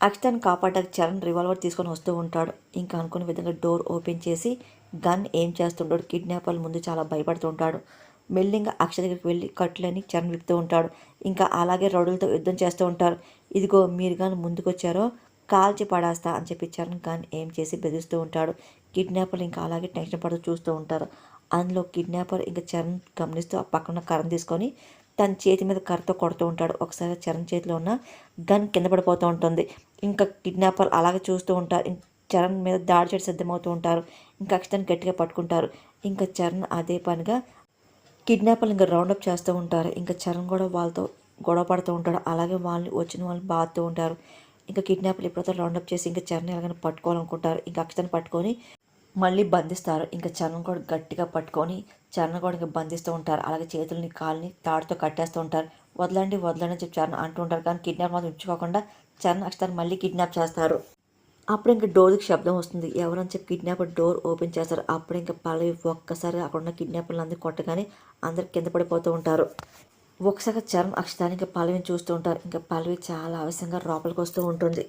అక్షతాన్ని కాపాడడానికి చరణ్ రివాల్వర్ తీసుకొని వస్తూ ఉంటాడు. ఇంకా అనుకున్న విధంగా డోర్ ఓపెన్ చేసి గన్ ఏం చేస్తుంటాడు కిడ్నాపర్ల ముందు చాలా భయపడుతూ ఉంటాడు. మెల్లింగా అక్ష దగ్గరికి వెళ్ళి కట్లని చరణ్ విప్పుతూ ఉంటాడు. ఇంకా అలాగే రౌడులతో యుద్ధం చేస్తూ ఉంటారు. ఇదిగో మీరు కానీ ముందుకొచ్చారో కాల్చి పడేస్తా అని చెప్పి చరణ్ గన్ ఏం చేసి బెదిరిస్తూ ఉంటాడు. కిడ్నాపర్లు ఇంకా అలాగే టెన్షన్ పడుతూ చూస్తూ ఉంటారు. అందులో కిడ్నాపర్ ఇంకా చరణ్ గమనిస్తూ ఆ పక్కన కరణ్ తీసుకొని తన చేతి మీద కర్రతో కొడుతూ ఉంటాడు. ఒకసారి చరణ్ చేతిలో ఉన్న గన్ కింద పడిపోతూ ఉంటుంది. ఇంకా కిడ్నాపర్ అలాగే చూస్తూ ఉంటారు. చరణ్ మీద దాడి చేయడం సిద్ధమవుతూ ఉంటారు. ఇంకా అక్షతాన్ని గట్టిగా పట్టుకుంటారు. ఇంకా చరణ్ అదే పనిగా కిడ్నాపర్లు ఇంకా రౌండప్ చేస్తూ ఉంటారు. ఇంకా చరణ్ కూడా వాళ్ళతో గొడవ పడుతూ ఉంటాడు. అలాగే వాళ్ళని వచ్చిన వాళ్ళని బాధతూ ఉంటారు. ఇంకా కిడ్నాపర్లు ఎప్పుడైతే రౌండప్ చేసి ఇంకా చరణ్ ఎలాగైనా పట్టుకోవాలనుకుంటారు ఇంకా అక్షతాన్ని పట్టుకొని మళ్ళీ బంధిస్తారు. ఇంకా చరణ్ కూడా గట్టిగా పట్టుకొని చరణగోడకి కూడా బంధిస్తూ ఉంటారు. అలాగే చేతులని కాళ్ళని తాడుతో కట్టేస్తూ ఉంటారు. వదలండి వదలండి చెప్పి చరణ్ అంటూ ఉంటారు. కానీ కిడ్నాప్ మాత్రం ఉంచుకోకుండా చరణ్ అక్షతాన్ని మళ్ళీ కిడ్నాప్ చేస్తారు. అప్పుడు ఇంకా డోర్కి శబ్దం వస్తుంది. ఎవరని చెప్పి కిడ్నాపర్ డోర్ ఓపెన్ చేస్తారు. అప్పుడు ఇంకా పల్లవి ఒక్కసారి అక్కడ ఉన్న కిడ్నాపర్లు అందరూ కొట్టగానే అందరు కింద పడిపోతూ ఉంటారు. ఒకసారి చరణ్ అక్షతాన్ని ఇంకా పల్లవిని చూస్తూ ఉంటారు. ఇంకా పల్లవి చాలా ఆవేశంగా లోపలికి వస్తూ ఉంటుంది.